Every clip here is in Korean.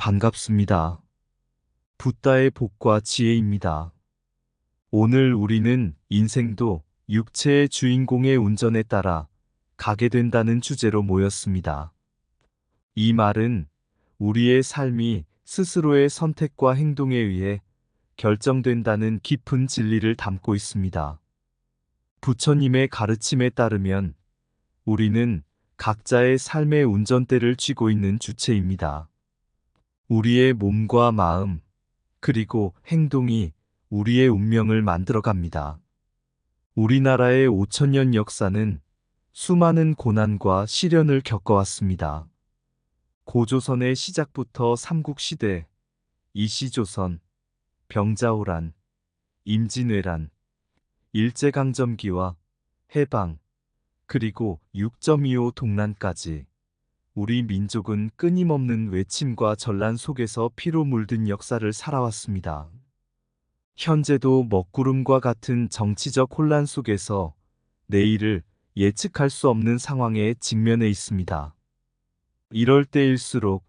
반갑습니다. 붓다의 복과 지혜입니다. 오늘 우리는 인생도 육체의 주인공의 운전에 따라 가게 된다는 주제로 모였습니다. 이 말은 우리의 삶이 스스로의 선택과 행동에 의해 결정된다는 깊은 진리를 담고 있습니다. 부처님의 가르침에 따르면 우리는 각자의 삶의 운전대를 쥐고 있는 주체입니다. 우리의 몸과 마음, 그리고 행동이 우리의 운명을 만들어 갑니다. 우리나라의 5천년 역사는 수많은 고난과 시련을 겪어왔습니다. 고조선의 시작부터 삼국시대, 이시조선, 병자호란, 임진왜란, 일제강점기와 해방, 그리고 6.25 동란까지 우리 민족은 끊임없는 외침과 전란 속에서 피로 물든 역사를 살아왔습니다. 현재도 먹구름과 같은 정치적 혼란 속에서 내일을 예측할 수 없는 상황에 직면해 있습니다. 이럴 때일수록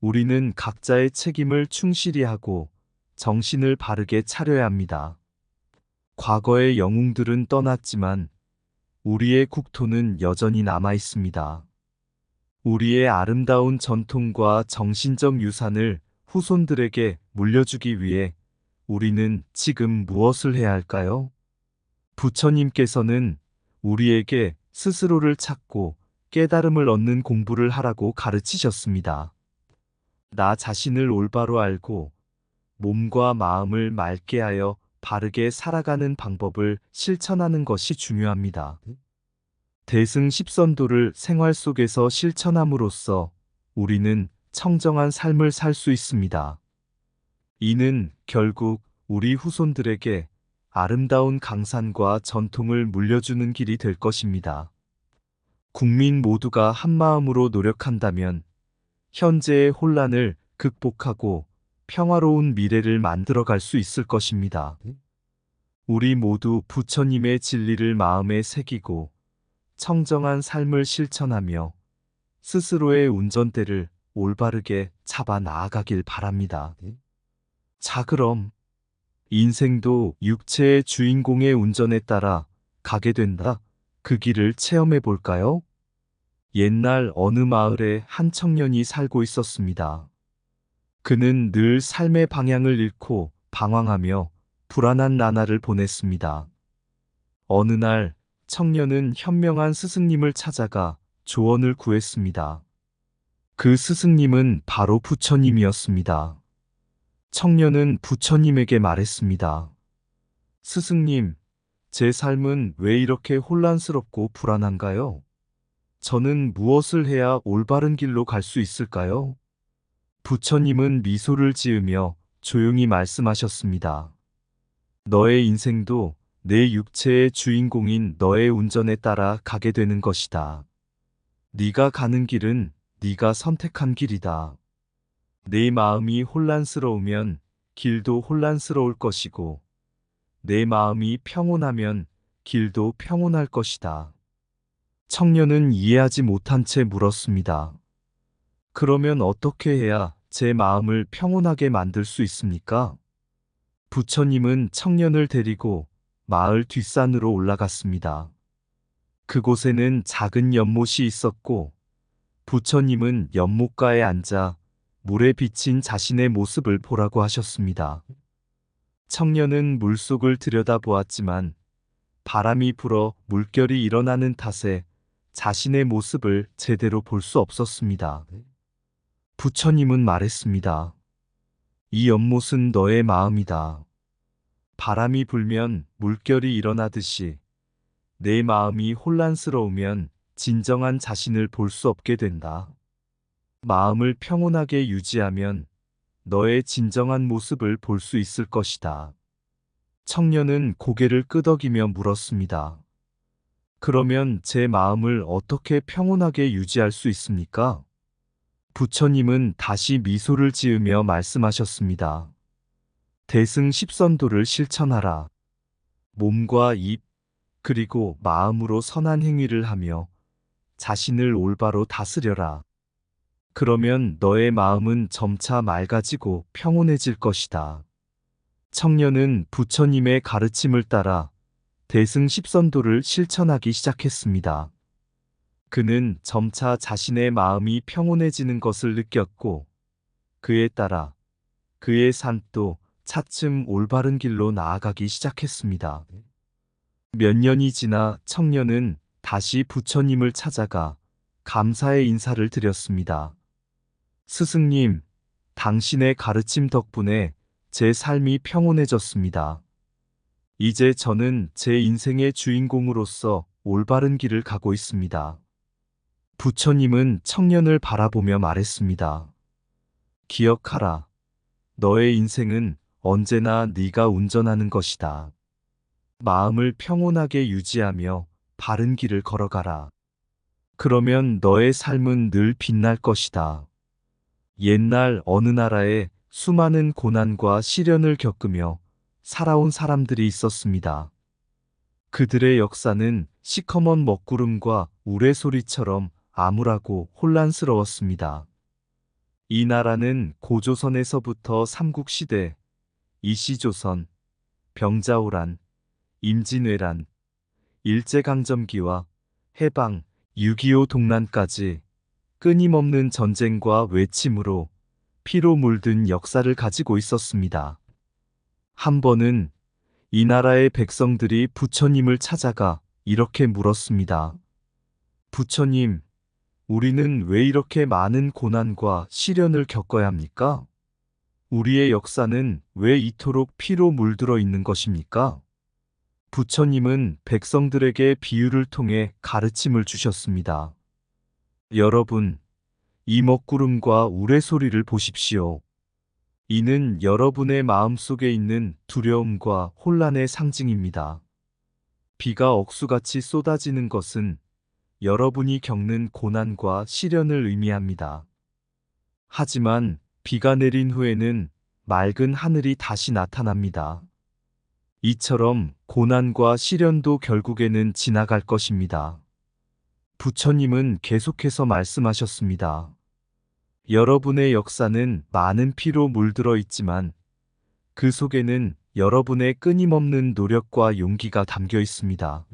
우리는 각자의 책임을 충실히 하고 정신을 바르게 차려야 합니다. 과거의 영웅들은 떠났지만 우리의 국토는 여전히 남아 있습니다. 우리의 아름다운 전통과 정신적 유산을 후손들에게 물려주기 위해 우리는 지금 무엇을 해야 할까요? 부처님께서는 우리에게 스스로를 찾고 깨달음을 얻는 공부를 하라고 가르치셨습니다. 나 자신을 올바로 알고 몸과 마음을 맑게 하여 바르게 살아가는 방법을 실천하는 것이 중요합니다. 대승 십선도를 생활 속에서 실천함으로써 우리는 청정한 삶을 살 수 있습니다. 이는 결국 우리 후손들에게 아름다운 강산과 전통을 물려주는 길이 될 것입니다. 국민 모두가 한마음으로 노력한다면 현재의 혼란을 극복하고 평화로운 미래를 만들어갈 수 있을 것입니다. 우리 모두 부처님의 진리를 마음에 새기고 청정한 삶을 실천하며 스스로의 운전대를 올바르게 잡아 나아가길 바랍니다. 자, 그럼 인생도 육체의 주인공의 운전에 따라 가게 된다. 그 길을 체험해 볼까요? 옛날 어느 마을에 한 청년이 살고 있었습니다. 그는 늘 삶의 방향을 잃고 방황하며 불안한 나날을 보냈습니다. 어느 날 청년은 현명한 스승님을 찾아가 조언을 구했습니다. 그 스승님은 바로 부처님이었습니다. 청년은 부처님에게 말했습니다. 스승님, 제 삶은 왜 이렇게 혼란스럽고 불안한가요? 저는 무엇을 해야 올바른 길로 갈 수 있을까요? 부처님은 미소를 지으며 조용히 말씀하셨습니다. 너의 인생도 내 육체의 주인공인 너의 운전에 따라 가게 되는 것이다. 네가 가는 길은 네가 선택한 길이다. 내 마음이 혼란스러우면 길도 혼란스러울 것이고 내 마음이 평온하면 길도 평온할 것이다. 청년은 이해하지 못한 채 물었습니다. 그러면 어떻게 해야 제 마음을 평온하게 만들 수 있습니까? 부처님은 청년을 데리고 마을 뒷산으로 올라갔습니다. 그곳에는 작은 연못이 있었고 부처님은 연못가에 앉아 물에 비친 자신의 모습을 보라고 하셨습니다. 청년은 물속을 들여다보았지만 바람이 불어 물결이 일어나는 탓에 자신의 모습을 제대로 볼 수 없었습니다. 부처님은 말했습니다. 이 연못은 너의 마음이다. 바람이 불면 물결이 일어나듯이 내 마음이 혼란스러우면 진정한 자신을 볼 수 없게 된다. 마음을 평온하게 유지하면 너의 진정한 모습을 볼 수 있을 것이다. 청년은 고개를 끄덕이며 물었습니다. 그러면 제 마음을 어떻게 평온하게 유지할 수 있습니까? 부처님은 다시 미소를 지으며 말씀하셨습니다. 대승 십선도를 실천하라. 몸과 입, 그리고 마음으로 선한 행위를 하며 자신을 올바로 다스려라. 그러면 너의 마음은 점차 맑아지고 평온해질 것이다. 청년은 부처님의 가르침을 따라 대승 십선도를 실천하기 시작했습니다. 그는 점차 자신의 마음이 평온해지는 것을 느꼈고 그에 따라 그의 삶도 차츰 올바른 길로 나아가기 시작했습니다. 몇 년이 지나 청년은 다시 부처님을 찾아가 감사의 인사를 드렸습니다. 스승님, 당신의 가르침 덕분에 제 삶이 평온해졌습니다. 이제 저는 제 인생의 주인공으로서 올바른 길을 가고 있습니다. 부처님은 청년을 바라보며 말했습니다. 기억하라. 너의 인생은 언제나 네가 운전하는 것이다. 마음을 평온하게 유지하며 바른 길을 걸어가라. 그러면 너의 삶은 늘 빛날 것이다. 옛날 어느 나라에 수많은 고난과 시련을 겪으며 살아온 사람들이 있었습니다. 그들의 역사는 시커먼 먹구름과 우레소리처럼 암울하고 혼란스러웠습니다. 이 나라는 고조선에서부터 삼국시대, 이시조선, 병자호란, 임진왜란, 일제강점기와 해방, 6.25 동란까지 끊임없는 전쟁과 외침으로 피로 물든 역사를 가지고 있었습니다. 한 번은 이 나라의 백성들이 부처님을 찾아가 이렇게 물었습니다. 부처님, 우리는 왜 이렇게 많은 고난과 시련을 겪어야 합니까? 우리의 역사는 왜 이토록 피로 물들어 있는 것입니까? 부처님은 백성들에게 비유를 통해 가르침을 주셨습니다. 여러분, 이 먹구름과 우레소리를 보십시오. 이는 여러분의 마음 속에 있는 두려움과 혼란의 상징입니다. 비가 억수같이 쏟아지는 것은 여러분이 겪는 고난과 시련을 의미합니다. 하지만 비가 내린 후에는 맑은 하늘이 다시 나타납니다. 이처럼 고난과 시련도 결국에는 지나갈 것입니다. 부처님은 계속해서 말씀하셨습니다. 여러분의 역사는 많은 피로 물들어 있지만 그 속에는 여러분의 끊임없는 노력과 용기가 담겨 있습니다.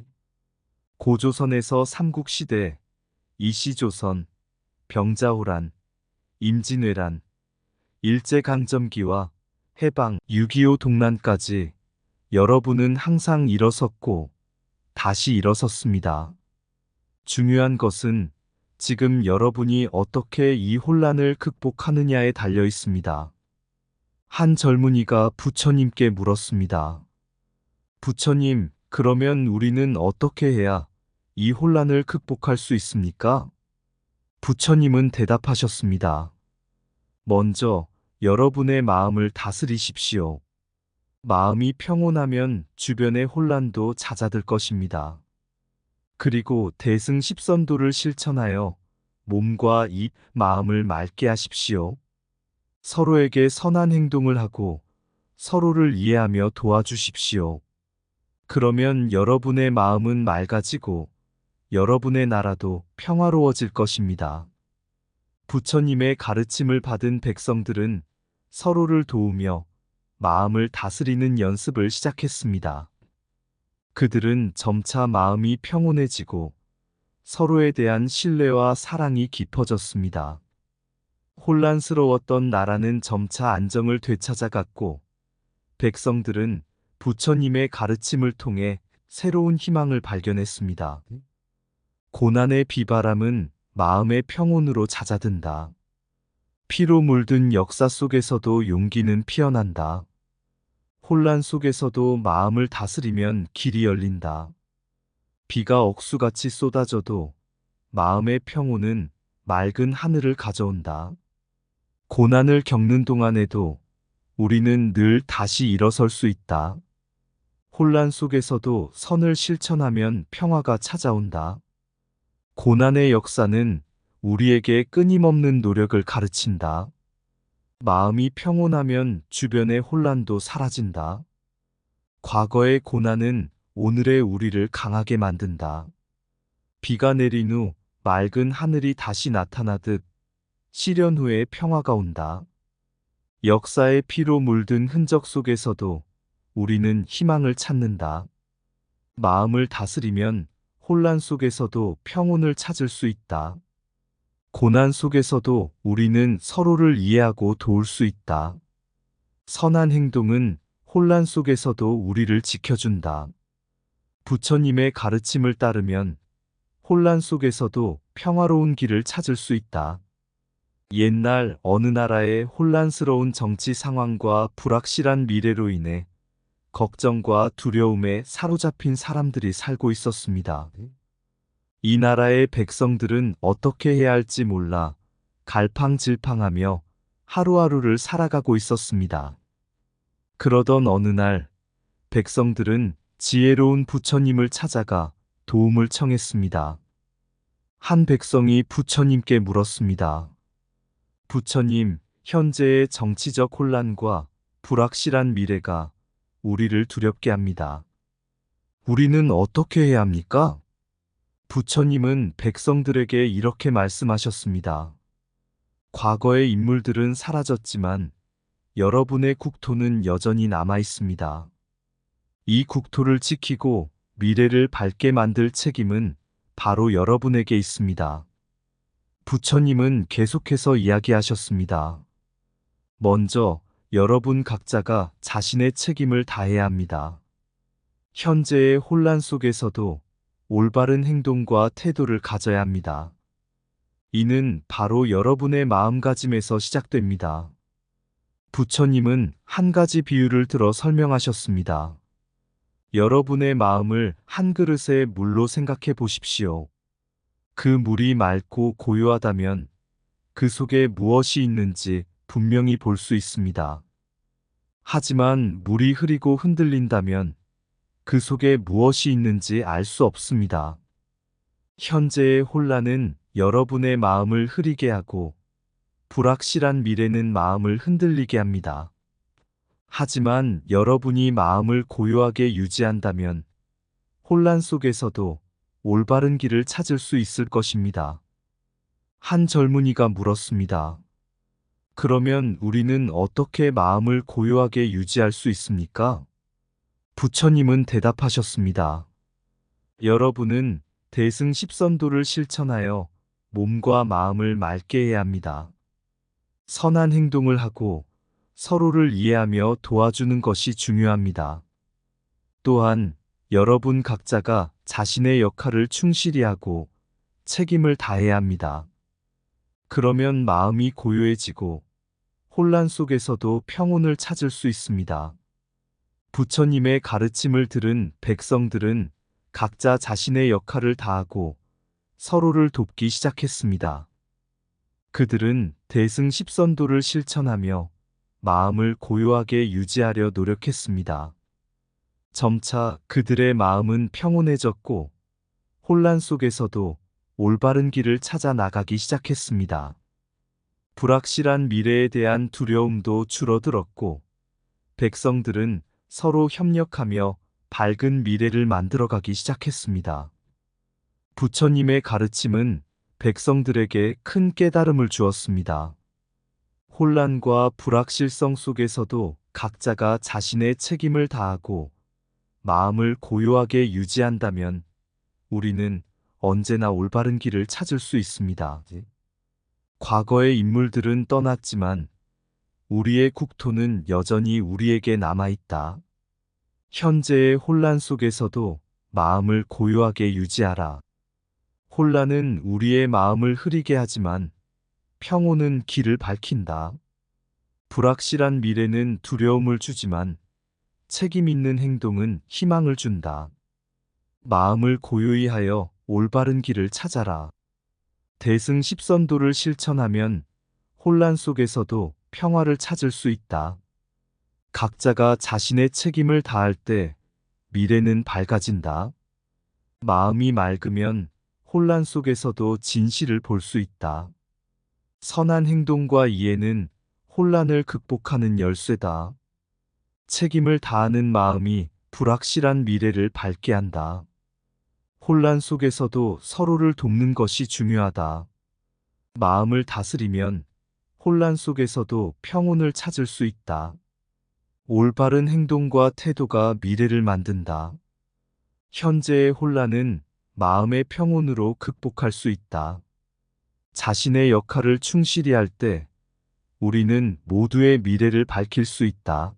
고조선에서 삼국시대, 이시조선, 병자호란, 임진왜란, 일제강점기와 해방, 6.25 동란까지 여러분은 항상 일어섰고 다시 일어섰습니다. 중요한 것은 지금 여러분이 어떻게 이 혼란을 극복하느냐에 달려 있습니다. 한 젊은이가 부처님께 물었습니다. 부처님, 그러면 우리는 어떻게 해야 이 혼란을 극복할 수 있습니까? 부처님은 대답하셨습니다. 먼저 여러분의 마음을 다스리십시오. 마음이 평온하면 주변의 혼란도 잦아들 것입니다. 그리고 대승 십선도를 실천하여 몸과 입, 마음을 맑게 하십시오. 서로에게 선한 행동을 하고 서로를 이해하며 도와주십시오. 그러면 여러분의 마음은 맑아지고 여러분의 나라도 평화로워질 것입니다. 부처님의 가르침을 받은 백성들은 서로를 도우며 마음을 다스리는 연습을 시작했습니다. 그들은 점차 마음이 평온해지고 서로에 대한 신뢰와 사랑이 깊어졌습니다. 혼란스러웠던 나라는 점차 안정을 되찾아갔고 백성들은 부처님의 가르침을 통해 새로운 희망을 발견했습니다. 고난의 비바람은 마음의 평온으로 잦아든다. 피로 물든 역사 속에서도 용기는 피어난다. 혼란 속에서도 마음을 다스리면 길이 열린다. 비가 억수같이 쏟아져도 마음의 평온은 맑은 하늘을 가져온다. 고난을 겪는 동안에도 우리는 늘 다시 일어설 수 있다. 혼란 속에서도 선을 실천하면 평화가 찾아온다. 고난의 역사는 우리에게 끊임없는 노력을 가르친다. 마음이 평온하면 주변의 혼란도 사라진다. 과거의 고난은 오늘의 우리를 강하게 만든다. 비가 내린 후 맑은 하늘이 다시 나타나듯 시련 후에 평화가 온다. 역사의 피로 물든 흔적 속에서도 우리는 희망을 찾는다. 마음을 다스리면 혼란 속에서도 평온을 찾을 수 있다. 고난 속에서도 우리는 서로를 이해하고 도울 수 있다. 선한 행동은 혼란 속에서도 우리를 지켜준다. 부처님의 가르침을 따르면 혼란 속에서도 평화로운 길을 찾을 수 있다. 옛날 어느 나라의 혼란스러운 정치 상황과 불확실한 미래로 인해 걱정과 두려움에 사로잡힌 사람들이 살고 있었습니다. 이 나라의 백성들은 어떻게 해야 할지 몰라 갈팡질팡하며 하루하루를 살아가고 있었습니다. 그러던 어느 날 백성들은 지혜로운 부처님을 찾아가 도움을 청했습니다. 한 백성이 부처님께 물었습니다. 부처님, 현재의 정치적 혼란과 불확실한 미래가 우리를 두렵게 합니다. 우리는 어떻게 해야 합니까? 부처님은 백성들에게 이렇게 말씀하셨습니다. 과거의 인물들은 사라졌지만 여러분의 국토는 여전히 남아 있습니다. 이 국토를 지키고 미래를 밝게 만들 책임은 바로 여러분에게 있습니다. 부처님은 계속해서 이야기하셨습니다. 먼저 여러분 각자가 자신의 책임을 다해야 합니다. 현재의 혼란 속에서도 올바른 행동과 태도를 가져야 합니다. 이는 바로 여러분의 마음가짐에서 시작됩니다. 부처님은 한 가지 비유를 들어 설명하셨습니다. 여러분의 마음을 한 그릇의 물로 생각해 보십시오. 그 물이 맑고 고요하다면 그 속에 무엇이 있는지 분명히 볼 수 있습니다. 하지만 물이 흐리고 흔들린다면 그 속에 무엇이 있는지 알 수 없습니다. 현재의 혼란은 여러분의 마음을 흐리게 하고 불확실한 미래는 마음을 흔들리게 합니다. 하지만 여러분이 마음을 고요하게 유지한다면 혼란 속에서도 올바른 길을 찾을 수 있을 것입니다. 한 젊은이가 물었습니다. 그러면 우리는 어떻게 마음을 고요하게 유지할 수 있습니까? 부처님은 대답하셨습니다. 여러분은 대승 십선도를 실천하여 몸과 마음을 맑게 해야 합니다. 선한 행동을 하고 서로를 이해하며 도와주는 것이 중요합니다. 또한 여러분 각자가 자신의 역할을 충실히 하고 책임을 다해야 합니다. 그러면 마음이 고요해지고 혼란 속에서도 평온을 찾을 수 있습니다. 부처님의 가르침을 들은 백성들은 각자 자신의 역할을 다하고 서로를 돕기 시작했습니다. 그들은 대승 십선도를 실천하며 마음을 고요하게 유지하려 노력했습니다. 점차 그들의 마음은 평온해졌고 혼란 속에서도 올바른 길을 찾아 나가기 시작했습니다. 불확실한 미래에 대한 두려움도 줄어들었고 백성들은 서로 협력하며 밝은 미래를 만들어가기 시작했습니다. 부처님의 가르침은 백성들에게 큰 깨달음을 주었습니다. 혼란과 불확실성 속에서도 각자가 자신의 책임을 다하고 마음을 고요하게 유지한다면 우리는 언제나 올바른 길을 찾을 수 있습니다. 과거의 인물들은 떠났지만 우리의 국토는 여전히 우리에게 남아있다. 현재의 혼란 속에서도 마음을 고요하게 유지하라. 혼란은 우리의 마음을 흐리게 하지만 평온은 길을 밝힌다. 불확실한 미래는 두려움을 주지만 책임 있는 행동은 희망을 준다. 마음을 고요히 하여 올바른 길을 찾아라. 대승 십선도를 실천하면 혼란 속에서도 평화를 찾을 수 있다. 각자가 자신의 책임을 다할 때 미래는 밝아진다. 마음이 맑으면 혼란 속에서도 진실을 볼 수 있다. 선한 행동과 이해는 혼란을 극복하는 열쇠다. 책임을 다하는 마음이 불확실한 미래를 밝게 한다. 혼란 속에서도 서로를 돕는 것이 중요하다. 마음을 다스리면 혼란 속에서도 평온을 찾을 수 있다. 올바른 행동과 태도가 미래를 만든다. 현재의 혼란은 마음의 평온으로 극복할 수 있다. 자신의 역할을 충실히 할 때 우리는 모두의 미래를 밝힐 수 있다.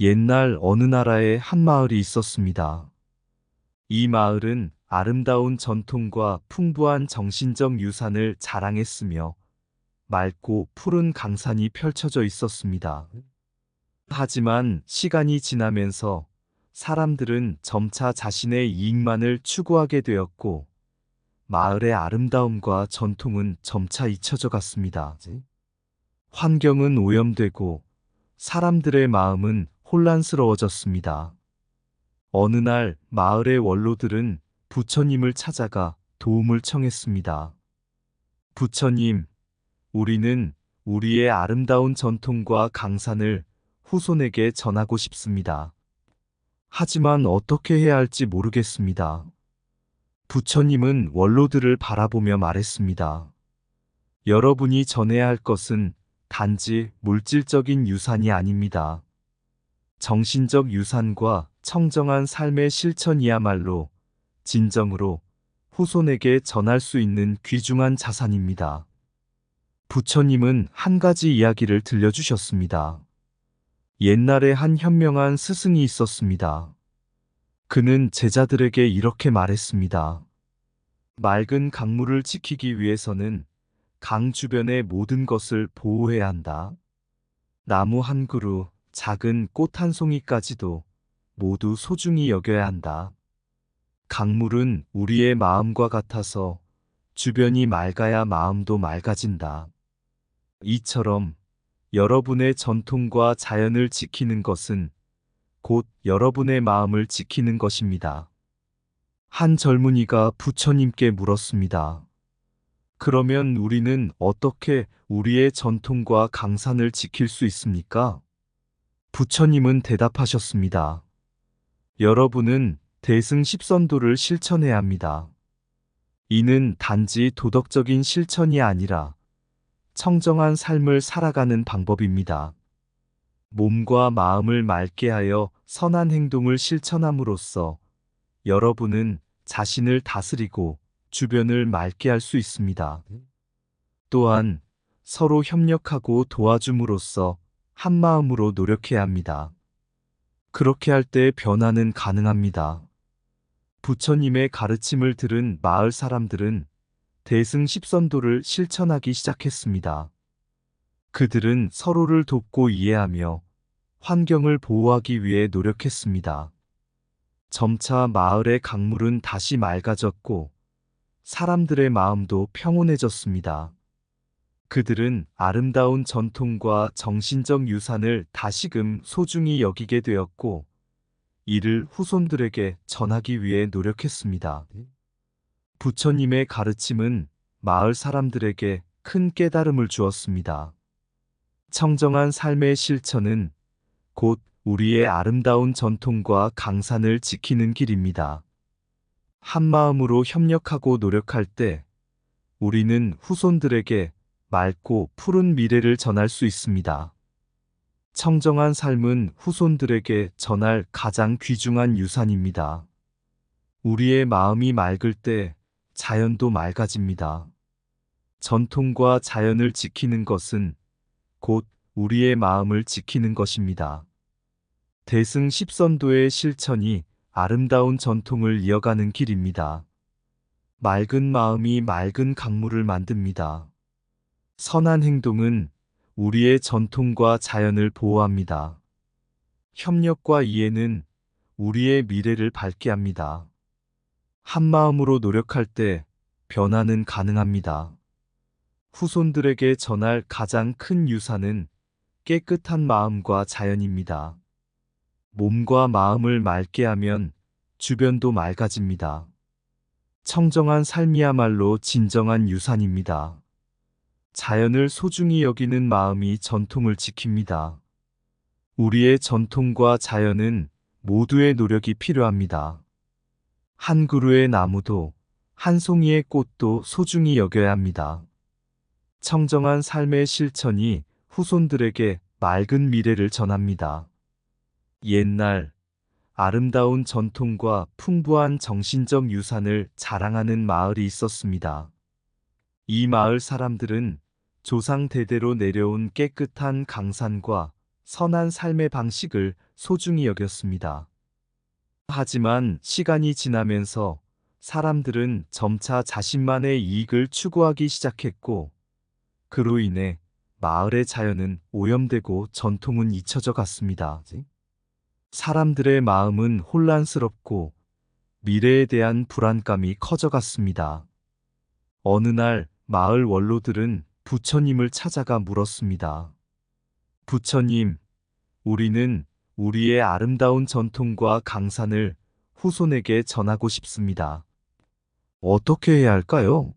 옛날 어느 나라에 한 마을이 있었습니다. 이 마을은 아름다운 전통과 풍부한 정신적 유산을 자랑했으며 맑고 푸른 강산이 펼쳐져 있었습니다. 하지만 시간이 지나면서 사람들은 점차 자신의 이익만을 추구하게 되었고 마을의 아름다움과 전통은 점차 잊혀져 갔습니다. 환경은 오염되고 사람들의 마음은 혼란스러워졌습니다. 어느 날 마을의 원로들은 부처님을 찾아가 도움을 청했습니다. 부처님, 우리는 우리의 아름다운 전통과 강산을 후손에게 전하고 싶습니다. 하지만 어떻게 해야 할지 모르겠습니다. 부처님은 원로들을 바라보며 말했습니다. 여러분이 전해야 할 것은 단지 물질적인 유산이 아닙니다. 정신적 유산과 청정한 삶의 실천이야말로 진정으로 후손에게 전할 수 있는 귀중한 자산입니다. 부처님은 한 가지 이야기를 들려주셨습니다. 옛날에 한 현명한 스승이 있었습니다. 그는 제자들에게 이렇게 말했습니다. 맑은 강물을 지키기 위해서는 강 주변의 모든 것을 보호해야 한다. 나무 한 그루, 작은 꽃 한 송이까지도 모두 소중히 여겨야 한다. 강물은 우리의 마음과 같아서 주변이 맑아야 마음도 맑아진다. 이처럼 여러분의 전통과 자연을 지키는 것은 곧 여러분의 마음을 지키는 것입니다. 한 젊은이가 부처님께 물었습니다. 그러면 우리는 어떻게 우리의 전통과 강산을 지킬 수 있습니까? 부처님은 대답하셨습니다. 여러분은 대승 십선도를 실천해야 합니다. 이는 단지 도덕적인 실천이 아니라 청정한 삶을 살아가는 방법입니다. 몸과 마음을 맑게 하여 선한 행동을 실천함으로써 여러분은 자신을 다스리고 주변을 맑게 할 수 있습니다. 또한 서로 협력하고 도와줌으로써 한 마음으로 노력해야 합니다. 그렇게 할 때 변화는 가능합니다. 부처님의 가르침을 들은 마을 사람들은 대승 십선도를 실천하기 시작했습니다. 그들은 서로를 돕고 이해하며 환경을 보호하기 위해 노력했습니다. 점차 마을의 강물은 다시 맑아졌고 사람들의 마음도 평온해졌습니다. 그들은 아름다운 전통과 정신적 유산을 다시금 소중히 여기게 되었고 이를 후손들에게 전하기 위해 노력했습니다. 부처님의 가르침은 마을 사람들에게 큰 깨달음을 주었습니다. 청정한 삶의 실천은 곧 우리의 아름다운 전통과 강산을 지키는 길입니다. 한 마음으로 협력하고 노력할 때 우리는 후손들에게 맑고 푸른 미래를 전할 수 있습니다. 청정한 삶은 후손들에게 전할 가장 귀중한 유산입니다. 우리의 마음이 맑을 때 자연도 맑아집니다. 전통과 자연을 지키는 것은 곧 우리의 마음을 지키는 것입니다. 대승 십선도의 실천이 아름다운 전통을 이어가는 길입니다. 맑은 마음이 맑은 강물을 만듭니다. 선한 행동은 우리의 전통과 자연을 보호합니다. 협력과 이해는 우리의 미래를 밝게 합니다. 한 마음으로 노력할 때 변화는 가능합니다. 후손들에게 전할 가장 큰 유산은 깨끗한 마음과 자연입니다. 몸과 마음을 맑게 하면 주변도 맑아집니다. 청정한 삶이야말로 진정한 유산입니다. 자연을 소중히 여기는 마음이 전통을 지킵니다. 우리의 전통과 자연은 모두의 노력이 필요합니다. 한 그루의 나무도 한 송이의 꽃도 소중히 여겨야 합니다. 청정한 삶의 실천이 후손들에게 맑은 미래를 전합니다. 옛날 아름다운 전통과 풍부한 정신적 유산을 자랑하는 마을이 있었습니다. 이 마을 사람들은 조상 대대로 내려온 깨끗한 강산과 선한 삶의 방식을 소중히 여겼습니다. 하지만 시간이 지나면서 사람들은 점차 자신만의 이익을 추구하기 시작했고, 그로 인해 마을의 자연은 오염되고 전통은 잊혀져 갔습니다. 사람들의 마음은 혼란스럽고 미래에 대한 불안감이 커져갔습니다. 어느 날 마을 원로들은 부처님을 찾아가 물었습니다. 부처님, 우리는 우리의 아름다운 전통과 강산을 후손에게 전하고 싶습니다. 어떻게 해야 할까요?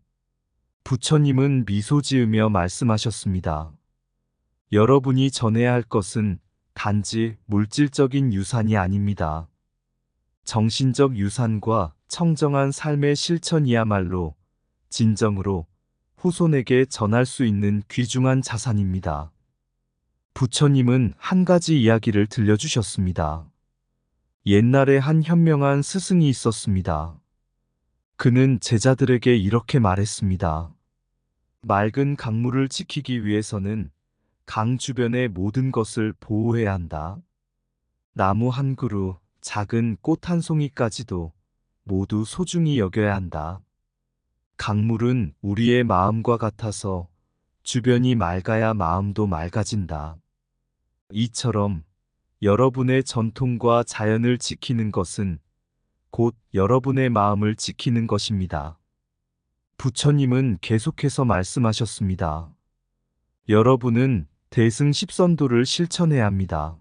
부처님은 미소 지으며 말씀하셨습니다. 여러분이 전해야 할 것은 단지 물질적인 유산이 아닙니다. 정신적 유산과 청정한 삶의 실천이야말로 진정으로 후손에게 전할 수 있는 귀중한 자산입니다. 부처님은 한 가지 이야기를 들려주셨습니다. 옛날에 한 현명한 스승이 있었습니다. 그는 제자들에게 이렇게 말했습니다. 맑은 강물을 지키기 위해서는 강 주변의 모든 것을 보호해야 한다. 나무 한 그루, 작은 꽃 한 송이까지도 모두 소중히 여겨야 한다. 강물은 우리의 마음과 같아서 주변이 맑아야 마음도 맑아진다. 이처럼 여러분의 전통과 자연을 지키는 것은 곧 여러분의 마음을 지키는 것입니다. 부처님은 계속해서 말씀하셨습니다. 여러분은 대승 십선도를 실천해야 합니다.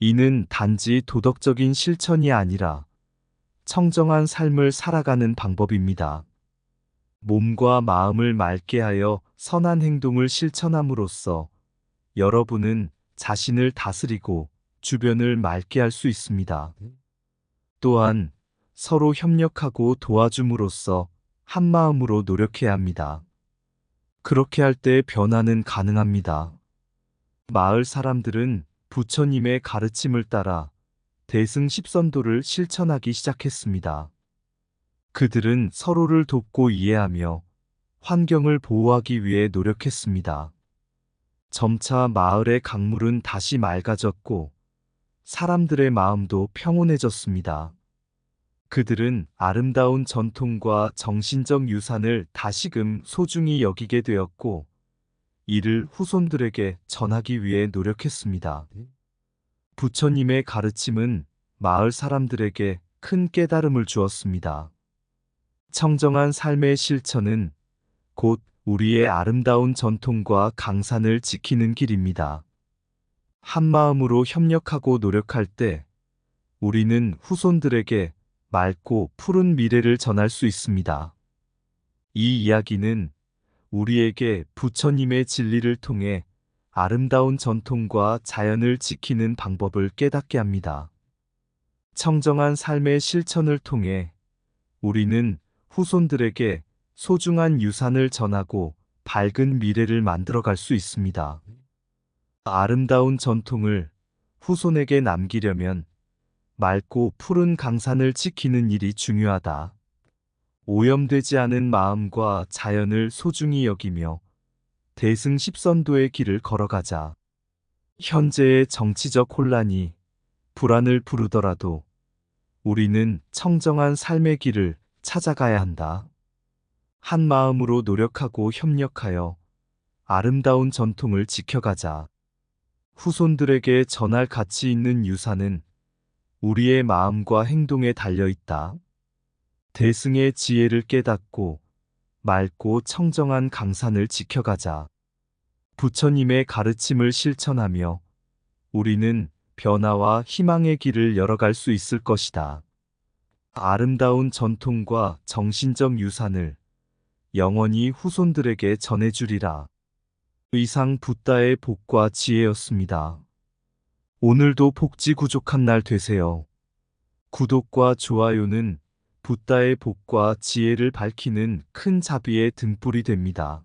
이는 단지 도덕적인 실천이 아니라 청정한 삶을 살아가는 방법입니다. 몸과 마음을 맑게 하여 선한 행동을 실천함으로써 여러분은 자신을 다스리고 주변을 맑게 할 수 있습니다. 또한 서로 협력하고 도와줌으로써 한 마음으로 노력해야 합니다. 그렇게 할 때 변화는 가능합니다. 마을 사람들은 부처님의 가르침을 따라 대승 십선도를 실천하기 시작했습니다. 그들은 서로를 돕고 이해하며 환경을 보호하기 위해 노력했습니다. 점차 마을의 강물은 다시 맑아졌고 사람들의 마음도 평온해졌습니다. 그들은 아름다운 전통과 정신적 유산을 다시금 소중히 여기게 되었고 이를 후손들에게 전하기 위해 노력했습니다. 부처님의 가르침은 마을 사람들에게 큰 깨달음을 주었습니다. 청정한 삶의 실천은 곧 우리의 아름다운 전통과 강산을 지키는 길입니다. 한 마음으로 협력하고 노력할 때 우리는 후손들에게 맑고 푸른 미래를 전할 수 있습니다. 이 이야기는 우리에게 부처님의 진리를 통해 아름다운 전통과 자연을 지키는 방법을 깨닫게 합니다. 청정한 삶의 실천을 통해 우리는 후손들에게 소중한 유산을 전하고 밝은 미래를 만들어갈 수 있습니다. 아름다운 전통을 후손에게 남기려면 맑고 푸른 강산을 지키는 일이 중요하다. 오염되지 않은 마음과 자연을 소중히 여기며 대승 십선도의 길을 걸어가자. 현재의 정치적 혼란이 불안을 부르더라도 우리는 청정한 삶의 길을 찾아가야 한다. 한 마음으로 노력하고 협력하여 아름다운 전통을 지켜가자. 후손들에게 전할 가치 있는 유산은 우리의 마음과 행동에 달려 있다. 대승의 지혜를 깨닫고 맑고 청정한 강산을 지켜가자. 부처님의 가르침을 실천하며 우리는 변화와 희망의 길을 열어갈 수 있을 것이다. 아름다운 전통과 정신적 유산을 영원히 후손들에게 전해주리라. 의상 붓다의 복과 지혜였습니다. 오늘도 복지 구족한 날 되세요. 구독과 좋아요는 붓다의 복과 지혜를 밝히는 큰 자비의 등불이 됩니다.